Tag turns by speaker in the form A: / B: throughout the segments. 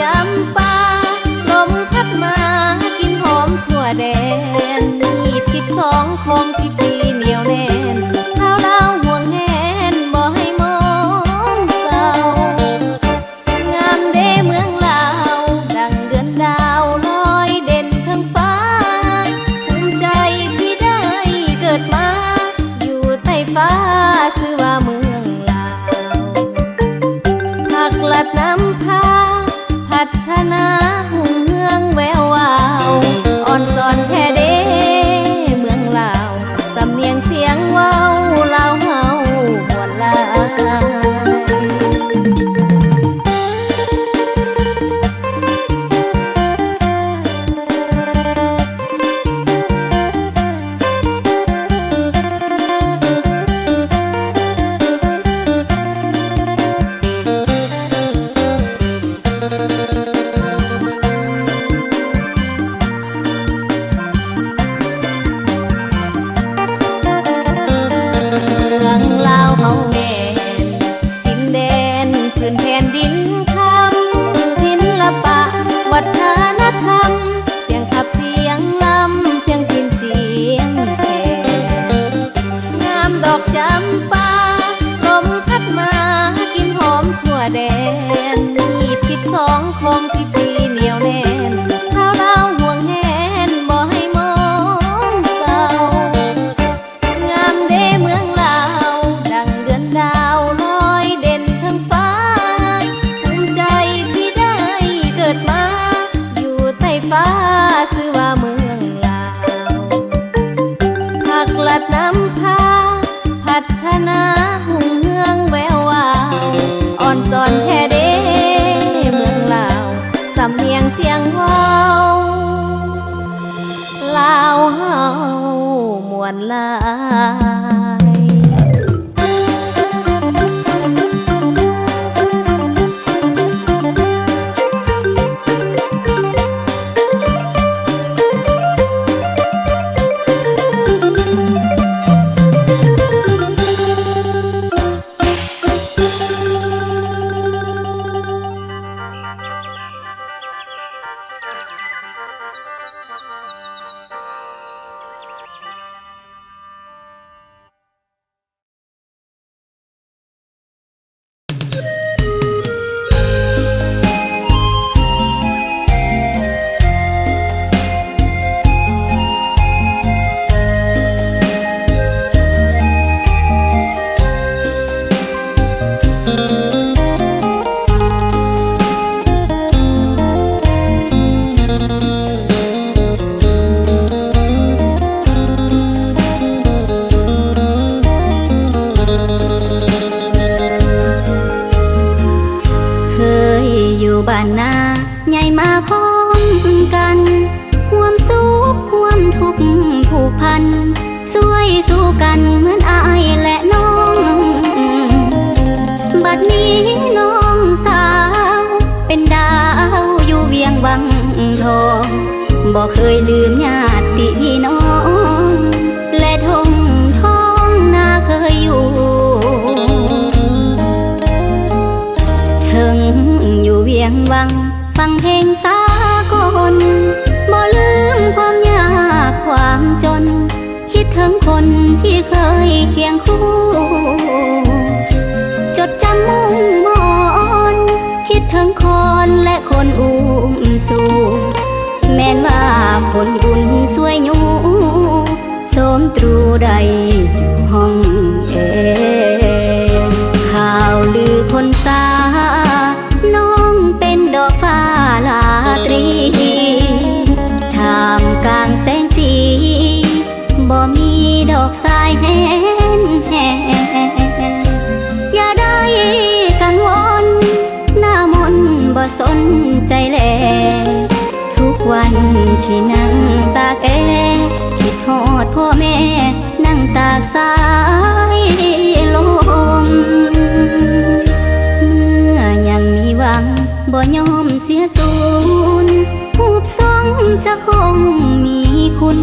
A: จำปาลมพัดมากินหอมขั่วแดนยี่สิบสองของ ปลาลมพัดมากินหอมทั่วแดนยีบสิบสองคงสิ
B: บสี่ 啊 ญาติพี่น้อง และทงท้องนาเคยอยู่ถึงอยู่เวียงวัง ฟังเพลงสากลบ่ลืมความยากความจน คิดถึงคนที่เคยเคียงคู่ จดจำมุ่งมอน คิดถึงคนและคนอุ้มสู่ ว่าผลบุญสวยอยู่สมตรูใดอยู่ห้องเอ ที่นั่งตากแอคิดฮอดพ่อแม่ นั่งตากสายลมเมื่อยังมีหวังบ่ยอมเสียสูญผูบทรงจะคงมีคุณ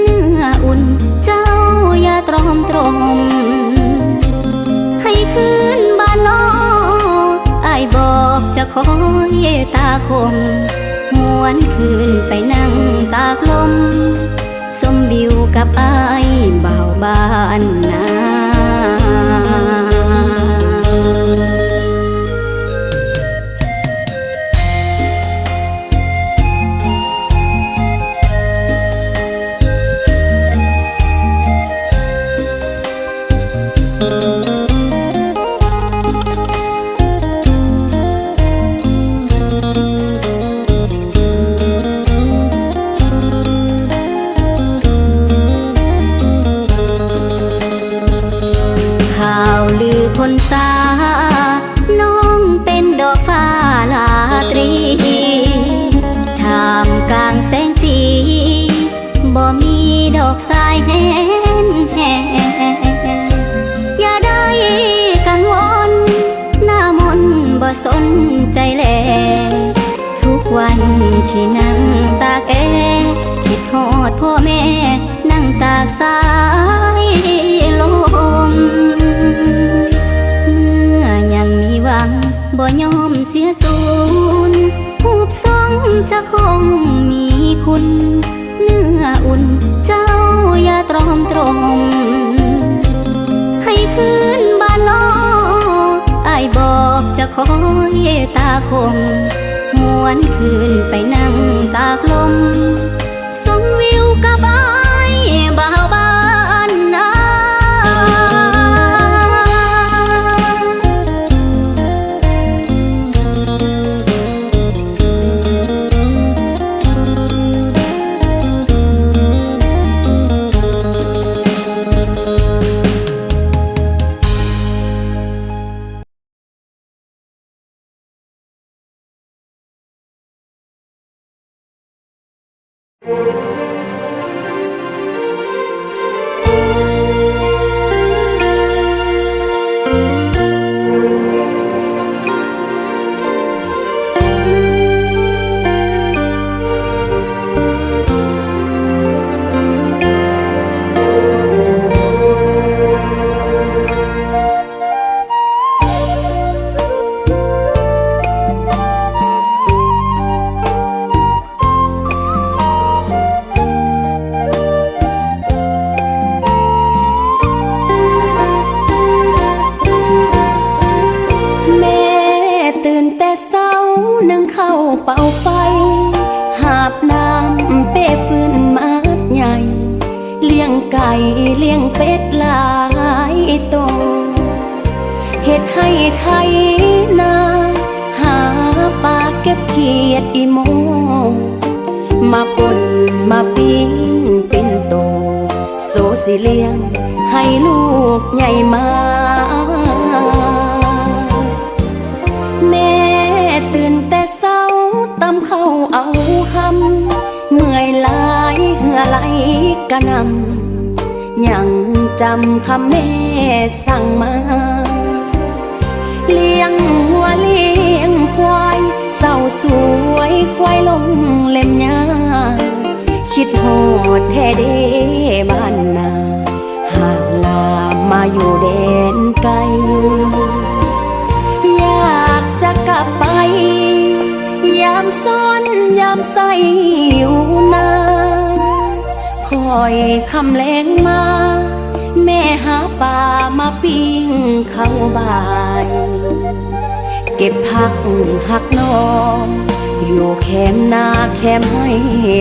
B: เนื้ออุ่นเจ้าอย่าตรอมตรม ให้คืนบ้านนอกอบอกจะคอยตาคม หวนคืนไปนั่งตากลม สมวิวกับอายบ่าบานนา ดฮอดพ่อแม่ นั่งตากสายลม เมื่อยังมีหวัง บ่ยอมเสียสูญผูบทรงจะคงมีคุณ เนื้ออุ่นเจ้าอย่าตรอมตรมให้คืนบ้านนอกอบอกจะคอยตาคมหวนคืนไปนั่งตากลม วิวกะบายบ่าวบ้า
C: ก็บเขียดอีโม มาปนมาปิ้งเป็นโต โซสิเลี้ยง ให้ลูกใหญ่มาแม่ตื่นแต่เศร้าตำเข้าเอาหำเมื่อยหลายเหือไหลกระนำยังจำคำแม่สั่งมา เลี้ยงวัวเลี้ยงควาย เศร้าสวยควายลงเล่มยาคิดหอดแท้เดบ้านนาห่างลามาอยู่แดนไกล อยากจะกลับไป ยามซ้อนยามใสอยู่นาคอยคำแรงมา แม่หาป่ามาปิ้งเข้าบาย เก็บผักหักนองอยู่แคมนาแคมให้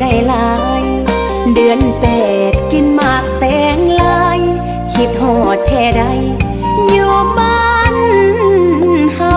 C: ได้หลาย เดือนแปดกินหมากแตงลาย คิดหอดแท่ใดอยู่บ้านเฮา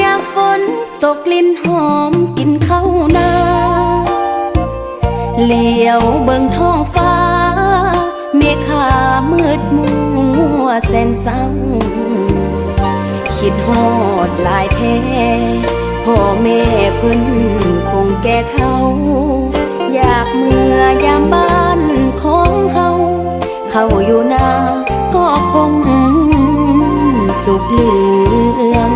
C: ยามฝนตกกลิ่นหอมกินข้าวนาเหลียวเบิ่งท้องฟ้า เมฆามืดมัวแสนเศร้า คิดฮอดหลายแท้พ่อแม่เพิ่นคงแก่เท่า อยากเมื่อยามบ้านของเฮาเข้าอยู่นาก็คงสุขเหลือง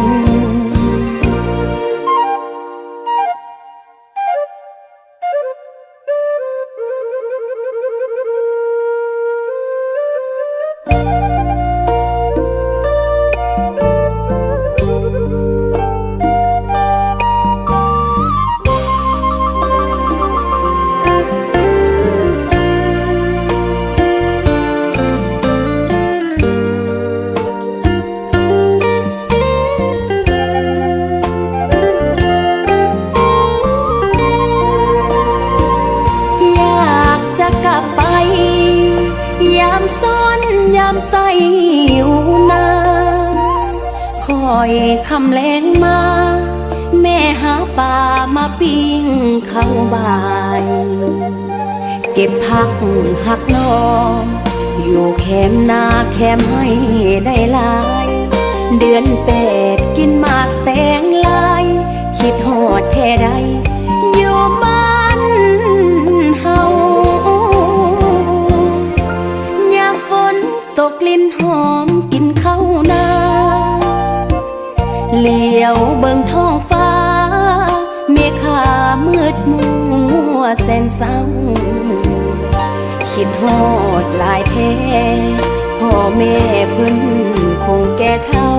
C: ำแรงมา แม่หาป่ามาปิ้งเข้าบาย เก็บผักหักนองอยู่แคมนาแคมให้ได้ลาย เดือนแปดกินมากแต แสนเศร้า คิดฮอดหลายแท้พ่อแม่เพิ่นคงแก่เท่า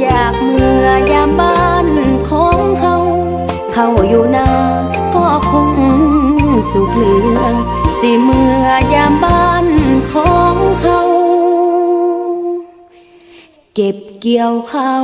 C: อยากเมื่อยามบ้านของเฮาเข้าอยู่นาก็คงสุขเหลืองสิเมื่อยามบ้านของเฮาเก็บเกี่ยวเขา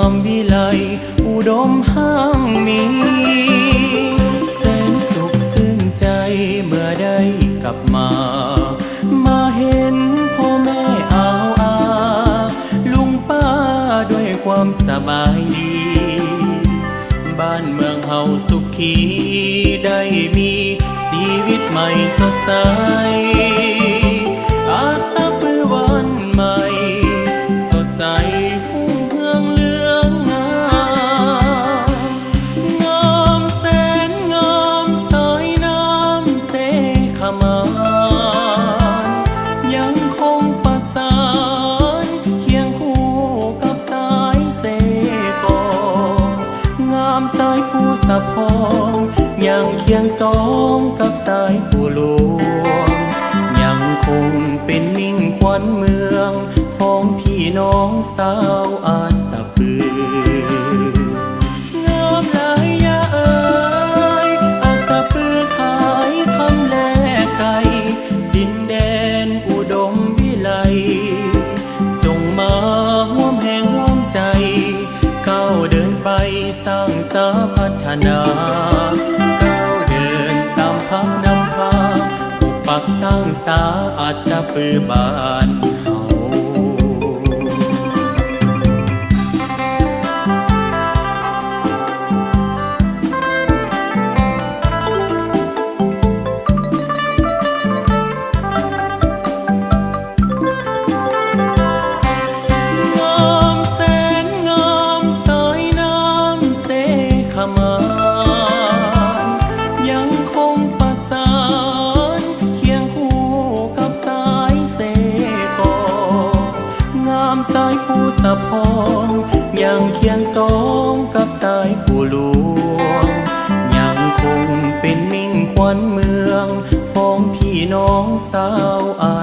C: า
D: มวิไล อุดมห้างมีแสนสุขซึ้งใจเมื่อได้กลับมา มาเห็นพ่อแม่อาวอา ลุงป้าด้วยความสบายดี บ้านเมืองเฮาสุขี ได้มีชีวิตใหม่สดใส สองกับสายผู้หลวง ยังคงเป็นมิ่งควันเมือง ของพี่น้องสาวอัน ษาอัตตปือบาน คียงสองกับสายผู้หลวง ยังคงเป็นมิ่งควัญเมือง ของพี่น้องสาวอา